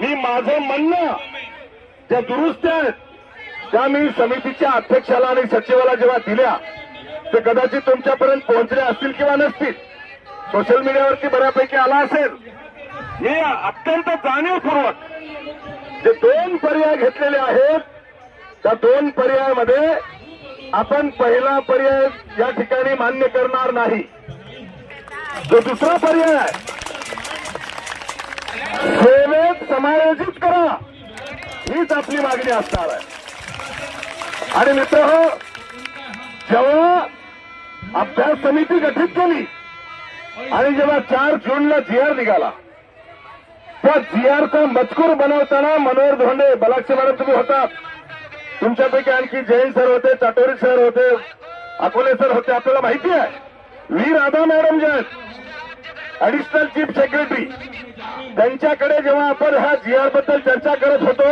मी माझं म्हणणं ज्या दुरुस्त्या आहेत त्या मी समितीच्या अध्यक्षाला आणि सचिवाला जेव्हा दिल्या ते कदाचित तुमच्यापर्यंत पोहोचल्या असतील किंवा नसतील. सोशल मीडियावरती बऱ्यापैकी आला असेल. मी अत्यंत जाणीवपूर्वक जे दोन पर्याय घेतलेले आहेत त्या दोन पर्यायामध्ये आपण पहिला पर्याय या ठिकाणी मान्य करणार नाही. जो दुसरा पर्याय आहे समायोजित करा. हीच आपली मागणी असणार आहे. आणि मित्र हो, जेव्हा अभ्यास समिती गठीत केली आणि जेव्हा चार जूनला जीआर निघाला त्या जीआरचा मजकूर बनवताना मनोहर धोंडे बलाक्षे मॅडम तुम्ही होतात. तुमच्यापैकी आणखी जैन सर होते चाटोरी सर होते अकोले सर होते आपल्याला माहिती आहे. व्ही राधा मॅडम जे आहेत ऍडिशनल चीफ सेक्रेटरी त्यांच्याकडे जेव्हा आपण ह्या जी आरबद्दल चर्चा करत होतो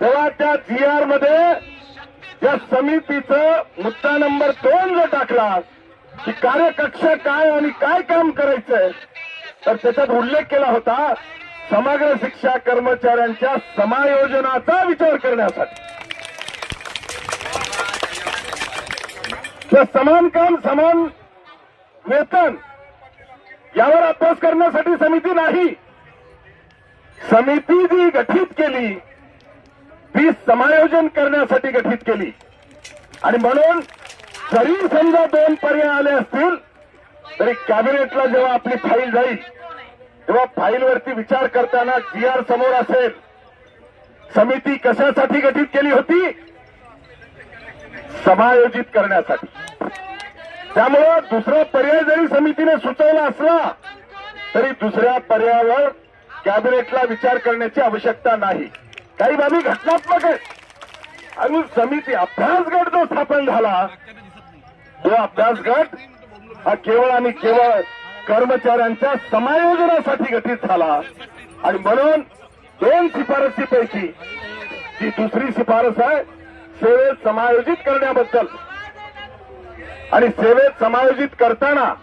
तेव्हा त्या जी आरमध्ये या समितीचं मुद्दा नंबर दोन जो टाकला की कार्यकक्ष काय आणि काय काम करायचंय तर त्याच्यात उल्लेख केला होता समग्र शिक्षा कर्मचाऱ्यांच्या समायोजनाचा विचार करण्यासाठी. समान काम समान वेतन यावर अभ्यास करण्यासाठी समिती नाही. समिती जी गठीत केली. ती समायोजन करण्यासाठी गठीत केली. आणि म्हणून जरी समजा दोन पर्याय आले असतील तरी कॅबिनेटला जेव्हा आपली फाईल जाईल तेव्हा फाईलवरती विचार करताना जी आर समोर असेल समिती कशासाठी गठीत केली होती? समायोजित करण्यासाठी. त्यामुळं दुसरा पर्याय जरी समितीने सुचवला असला तरी दुसऱ्या पर्यायावर कॅबिनेटला विचार करण्याची आवश्यकता नाही. काही बाबी घटनात्मक आहेत. आणि समिती अभ्यास गट जो स्थापन झाला तो अभ्यास गट हा केवळ आणि केवळ कर्मचाऱ्यांच्या समायोजनासाठी गठीत झाला. आणि म्हणून दोन शिफारसीपैकी जी दुसरी शिफारस आहे सेवेत समायोजित करण्याबद्दल. आणि सेवेत समायोजित करताना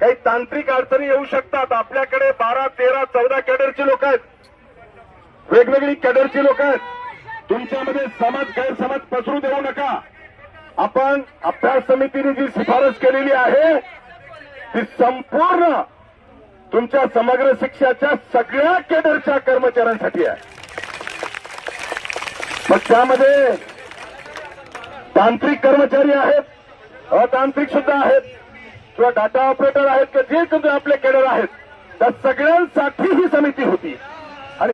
काही तांत्रिक अडचणी येऊ शकतात. आपल्याकडे बारा तेरा चौदा कॅडरची लोक आहेत. वेगवेगळी कॅडरची लोक आहेत. तुमच्यामध्ये समाज गैरसमज पसरू देऊ नका. आपण अभ्यास समितीने जी शिफारस केलेली आहे ती संपूर्ण तुमच्या समग्र शिक्षाच्या सगळ्या केडरच्या कर्मचाऱ्यांसाठी आहे. मग त्यामध्ये तांत्रिक कर्मचारी आहेत अतांत्रिक सुद्धा आहेत. किंवा डाटा ऑपरेटर आहेत किंवा जे कोणते आपले केडर आहेत त्या सगळ्यांसाठी ही समिती होती.